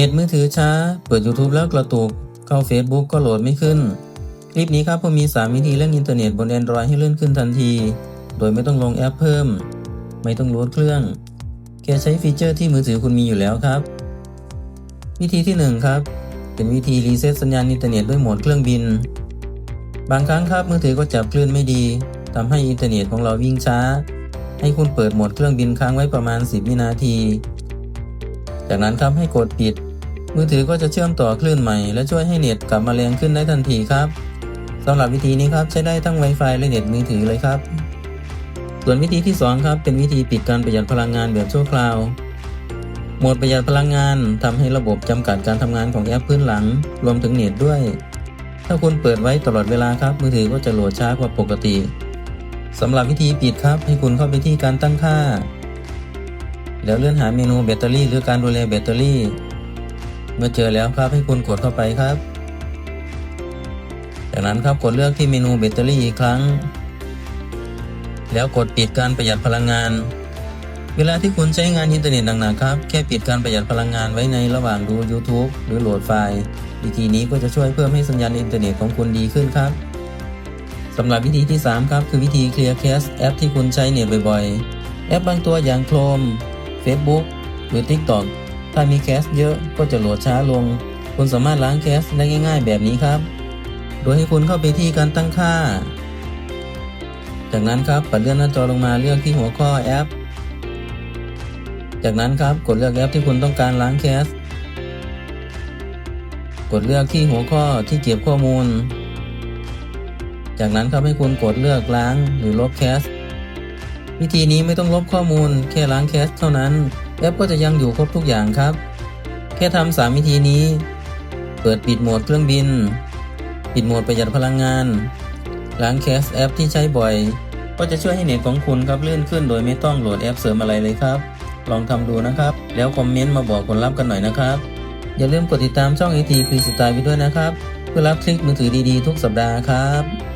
เน็ตมือถือช้า เปิด YouTube แล้วกระตุก เข้า Facebook ก็โหลดไม่ขึ้น คลิปนี้ครับผมมี 3 วิธีเล่นอินเทอร์เน็ตบน Android ให้เลื่อนขึ้นทันที โดยไม่ต้องลงแอปเพิ่ม ไม่ต้องโหลดเครื่องแค่ใช้ฟีเจอร์ที่มือถือคุณมีอยู่แล้วครับ วิธีที่ 1 ครับ เป็นวิธีรีเซ็ตสัญญาณอินเทอร์เน็ตด้วยโหมดเครื่องบิน บางครั้งครับมือถือก็จับคลื่นไม่ดีทำให้อินเทอร์เน็ตของเราวิ่งช้า ให้คุณเปิดโหมดเครื่องบินค้างไว้ประมาณ 10 วินาที จากนั้นครับให้กดปิด มือถือก็จะเชื่อมต่อคลื่นใหม่ และช่วยให้เน็ตกลับมาแรงขึ้นได้ทันทีครับสำหรับวิธีนี้ครับใช้ได้ทั้ง Wi-Fi และเน็ตมือถือเลยครับ ส่วนวิธีที่ 2 ครับ เป็นวิธีปิดการประหยัดพลังงานแบบชั่วคราว โหมดประหยัดพลังงานทำให้ระบบจำกัดการทำงานของแอปพื้นหลัง รวมถึงเน็ตด้วย ถ้าคุณเปิดไว้ตลอดเวลาครับ มือถือก็จะโหลดช้ากว่าปกติสำหรับวิธีปิดครับ ให้คุณเข้าไปที่การตั้งค่า แล้วเลื่อนหาเมนูแบตเตอรี่ หรือการดูแลแบตเตอรี่ เมื่อเจอแล้วครับให้คุณกดเข้าไปครับ จากนั้นครับกดเลือกที่เมนูแบตเตอรี่อีกครั้ง แล้วกดปิดการประหยัดพลังงาน เวลาที่คุณใช้งานอินเทอร์เน็ตหนักๆครับ แค่ปิดการประหยัดพลังงานไว้ในระหว่างดู YouTube หรือโหลดไฟล์วิธีนี้ก็จะช่วยเพิ่มให้สัญญาณอินเทอร์เน็ตของคุณดีขึ้นครับสำหรับวิธีที่ 3 ครับ คือวิธี Clear Cache แอปที่คุณใช้เน็ตบ่อยๆ แอปบางตัวอย่าง Chrome Facebook หรือ TikTok ถ้ามีแคสเยอะก็จะโหลดช้าลง คุณสามารถล้างแคสได้ง่ายๆ แบบนี้ครับ โดยให้คุณเข้าไปที่การตั้งค่า จากนั้นครับปัดเลื่อนหน้าจอลงมาเลือกที่หัวข้อแอป จากนั้นครับกดเลือกแอปที่คุณต้องการล้างแคส กดเลือกที่หัวข้อที่เก็บข้อมูล จากนั้นครับให้คุณกดเลือกล้างหรือลบแคส วิธีนี้ไม่ต้องลบข้อมูลแค่ล้างแคสเท่านั้น แอปก็จะยังอยู่ครบทุกอย่างครับ แค่ทำสามวิธีนี้ เปิดปิดโหมดเครื่องบิน ปิดโหมดประหยัดพลังงาน ล้างแคสแอปที่ใช้บ่อย ก็จะช่วยให้เน็ตของคุณครับลื่นขึ้นโดยไม่ต้องโหลดแอปเสริมอะไรเลยครับ ลองทำดูนะครับ แล้วคอมเมนต์มาบอกผลลัพธ์กันหน่อยนะครับ อย่าลืมกดติดตามช่อง AT Free Style ไว้ด้วยนะครับ เพื่อรับคลิปมือถือดีๆทุกสัปดาห์ครับ